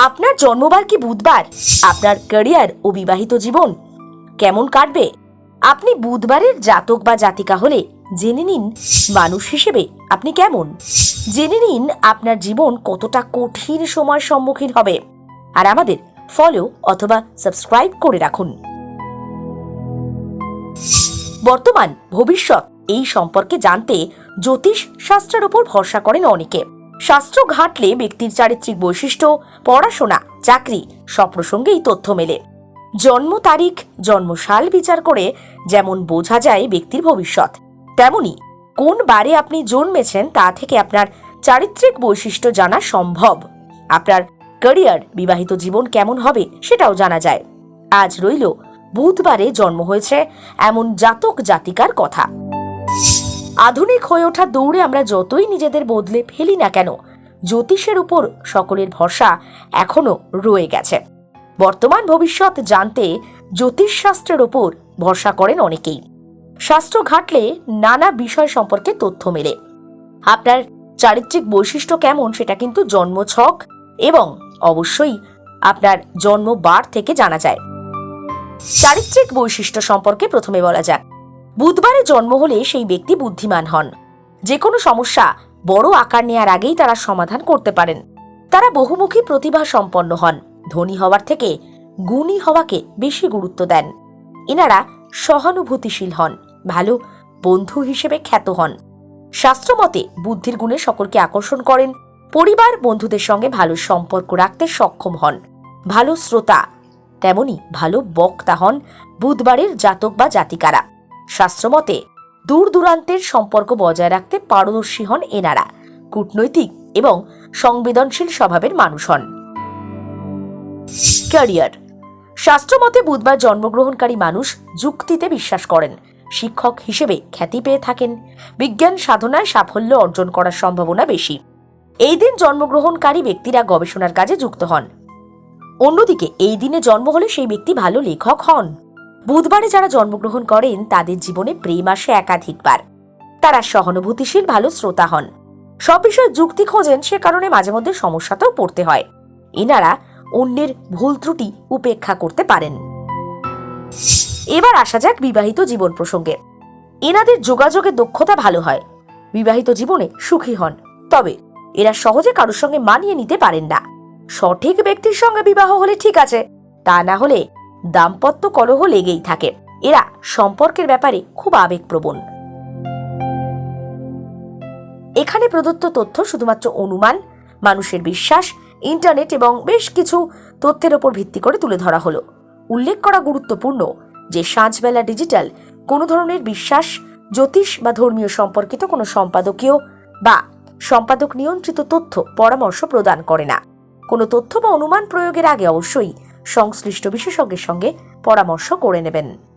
আপনার জন্মবার কি বুধবার? আপনার ক্যারিয়ার ও বিবাহিত জীবন কেমন কাটবে? আপনি বুধবারের জাতক বা জাতিকা হলে জেনে নিন মানুষ হিসেবে আপনি কেমন। জেনে নিন আপনার জীবন কতটা কঠিন সময়ের সম্মুখীন হবে। আর আমাদের ফলো অথবা সাবস্ক্রাইব করে রাখুন। বর্তমান, ভবিষ্যৎ এই সম্পর্কে জানতে জ্যোতিষ শাস্ত্রের উপর ভরসা করেন অনেকে। শাস্ত্র ঘাটলে ব্যক্তির চারিত্রিক বৈশিষ্ট্য, পড়াশোনা, চাকরি সব প্রসঙ্গে এই তথ্য মেলে। জন্ম তারিখ, জন্মসাল বিচার করে যেমন বোঝা যায় ব্যক্তির ভবিষ্যৎ, তেমনি কোন বারে আপনি জন্মেছেন তা থেকে আপনার চারিত্রিক বৈশিষ্ট্য জানা সম্ভব। আপনার ক্যারিয়ার, বিবাহিত জীবন কেমন হবে সেটাও জানা যায়। আজ রইল, বুধবারে জন্ম হয়েছে এমন জাতক জাতিকার কথা। আধুনিক হয়ে ওঠা দৌড়ে আমরা যতই নিজেদের বদলে ফেলি না কেন, জ্যোতিষের উপর সকলের ভরসা এখনও রয়ে গেছে। বর্তমান ভবিষ্যৎ জানতে জ্যোতিষশাস্ত্রের ওপর ভরসা করেন অনেকেই। শাস্ত্র ঘাটলে নানা বিষয় সম্পর্কে তথ্য মেলে। আপনার চারিত্রিক বৈশিষ্ট্য কেমন সেটা কিন্তু জন্মছক এবং অবশ্যই আপনার জন্মবার থেকে জানা যায়। চারিত্রিক বৈশিষ্ট্য সম্পর্কে প্রথমে বলা যাক। বুধবারে জন্ম হলে সেই ব্যক্তি বুদ্ধিমান হন। যে কোনো সমস্যা বড় আকার নেয়ার আগেই তারা সমাধান করতে পারেন। তারা বহুমুখী প্রতিভা সম্পন্ন হন। ধনী হওয়ার থেকে গুণী হওয়াকে বেশি গুরুত্ব দেন। এনারা সহানুভূতিশীল হন, ভালো বন্ধু হিসেবে খ্যাত হন। শাস্ত্রমতে বুদ্ধির গুণে সকলকে আকর্ষণ করেন, পরিবার বন্ধুদের সঙ্গে ভালো সম্পর্ক রাখতে সক্ষম হন। ভালো শ্রোতা তেমনি ভালো বক্তা হন বুধবারের জাতক বা জাতিকারা। শাস্ত্রমতে দূর দূরান্তের সম্পর্ক বজায় রাখতে পারদর্শী হন এনারা, কূটনৈতিক এবং সংবেদনশীল স্বভাবের মানুষ হন। ক্যারিয়ার। শাস্ত্রমতে বুধবার জন্মগ্রহণকারী মানুষ যুক্তিতে বিশ্বাস করেন, শিক্ষক হিসেবে খ্যাতি পেয়ে থাকেন, বিজ্ঞান সাধনায় সাফল্য অর্জন করার সম্ভাবনা বেশি। এই দিন জন্মগ্রহণকারী ব্যক্তিরা গবেষণার কাজে যুক্ত হন। অন্যদিকে, এই দিনে জন্ম হলে সেই ব্যক্তি ভালো লেখক হন। বুধবারে যারা জন্মগ্রহণ করেন, তাদের জীবনে প্রেম আসে একাধিকবার। তারা সহানুভূতিশীল, ভালো শ্রোতা হন। সব বিষয়ে যুক্তি খোঁজেন, সে কারণে মাঝে মধ্যে সমস্যাতেও পড়তে হয়। এনারা অন্যের ভুল ত্রুটি উপেক্ষা করতে পারেন। এবার আসা যাক বিবাহিত জীবন প্রসঙ্গে। এনাদের যোগাযোগের দক্ষতা ভালো হয়। বিবাহিত জীবনে সুখী হন। তবে এরা সহজে কারোর সঙ্গে মানিয়ে নিতে পারেন না। সঠিক ব্যক্তির সঙ্গে বিবাহ হলে ঠিক আছে। তা না হলে দাম্পত্য কলহ লেগেই থাকে। এরা সম্পর্কের ব্যাপারে খুব আবেগপ্রবণ। এখানে প্রদত্ত তথ্য শুধুমাত্র অনুমান, মানুষের বিশ্বাস, ইন্টারনেট এবং বেশ কিছু তথ্যের ওপর ভিত্তি করে তুলে ধরা হলো। উল্লেখ করা গুরুত্বপূর্ণ যে সাঁঝবেলা ডিজিটাল কোনো ধরনের বিশ্বাস, জ্যোতিষ বা ধর্মীয় সম্পর্কিত কোনো সম্পাদকীয় বা সম্পাদক নিয়ন্ত্রিত তথ্য পরামর্শ প্রদান করে না। কোনো তথ্য বা অনুমান প্রয়োগের আগে অবশ্যই সংশ্লিষ্ট বিশেষজ্ঞের সঙ্গে পরামর্শ করে নেবেন।